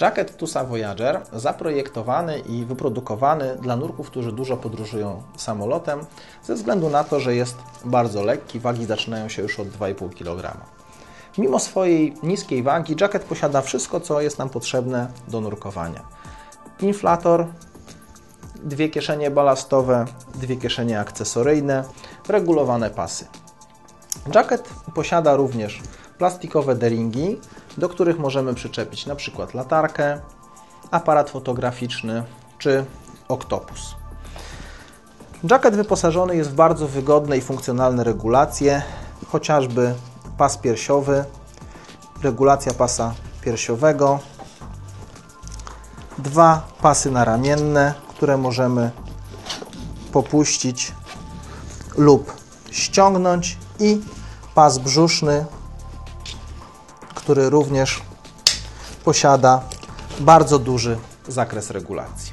Jacket Tusa Voyager zaprojektowany i wyprodukowany dla nurków, którzy dużo podróżują samolotem, ze względu na to, że jest bardzo lekki, wagi zaczynają się już od 2,5 kg. Mimo swojej niskiej wagi, jacket posiada wszystko, co jest nam potrzebne do nurkowania. Inflator, dwie kieszenie balastowe, dwie kieszenie akcesoryjne, regulowane pasy. Jacket posiada również plastikowe deringi, do których możemy przyczepić przykład latarkę, aparat fotograficzny czy oktopus. Jacket wyposażony jest w bardzo wygodne i funkcjonalne regulacje, chociażby pas piersiowy, regulacja pasa piersiowego, dwa pasy naramienne, które możemy popuścić lub ściągnąć i pas brzuszny, który również posiada bardzo duży zakres regulacji.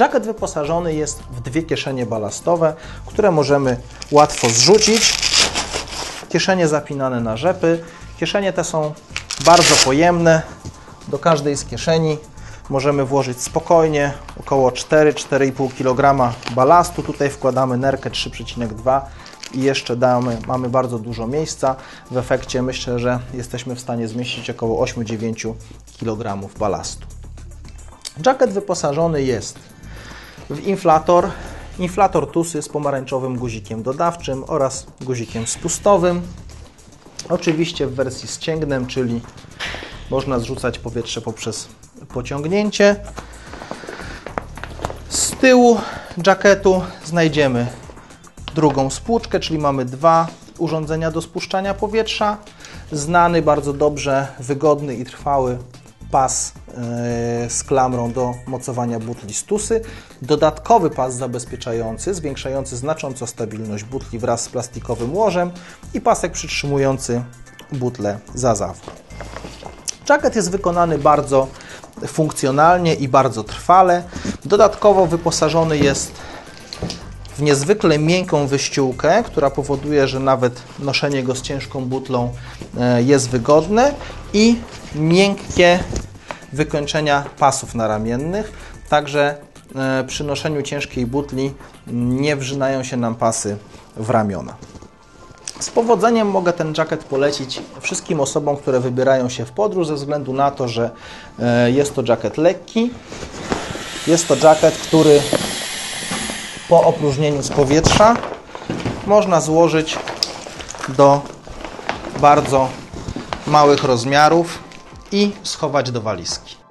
Jacket wyposażony jest w dwie kieszenie balastowe, które możemy łatwo zrzucić. Kieszenie zapinane na rzepy. Kieszenie te są bardzo pojemne. Do każdej z kieszeni możemy włożyć spokojnie około 4-4,5 kg balastu. Tutaj wkładamy nerkę 3,2 i jeszcze damy, mamy bardzo dużo miejsca. W efekcie myślę, że jesteśmy w stanie zmieścić około 8-9 kg balastu. Jacket wyposażony jest w inflator. Inflator TUSY z pomarańczowym guzikiem dodawczym oraz guzikiem spustowym. Oczywiście w wersji z cięgnem, czyli można zrzucać powietrze poprzez pociągnięcie. Z tyłu jacketu znajdziemy drugą spłuczkę, czyli mamy dwa urządzenia do spuszczania powietrza. Znany bardzo dobrze, wygodny i trwały pas e, z klamrą do mocowania butli stusy, dodatkowy pas zabezpieczający, zwiększający znacząco stabilność butli wraz z plastikowym łożem i pasek przytrzymujący butlę za zawór. Jacket jest wykonany bardzo funkcjonalnie i bardzo trwale. Dodatkowo wyposażony jest w niezwykle miękką wyściółkę, która powoduje, że nawet noszenie go z ciężką butlą e, jest wygodne i miękkie wykończenia pasów naramiennych, także e, przy noszeniu ciężkiej butli nie wrzynają się nam pasy w ramiona. Z powodzeniem mogę ten jacket polecić wszystkim osobom, które wybierają się w podróż ze względu na to, że e, jest to jacket lekki, jest to jacket, który po opróżnieniu z powietrza można złożyć do bardzo małych rozmiarów i schować do walizki.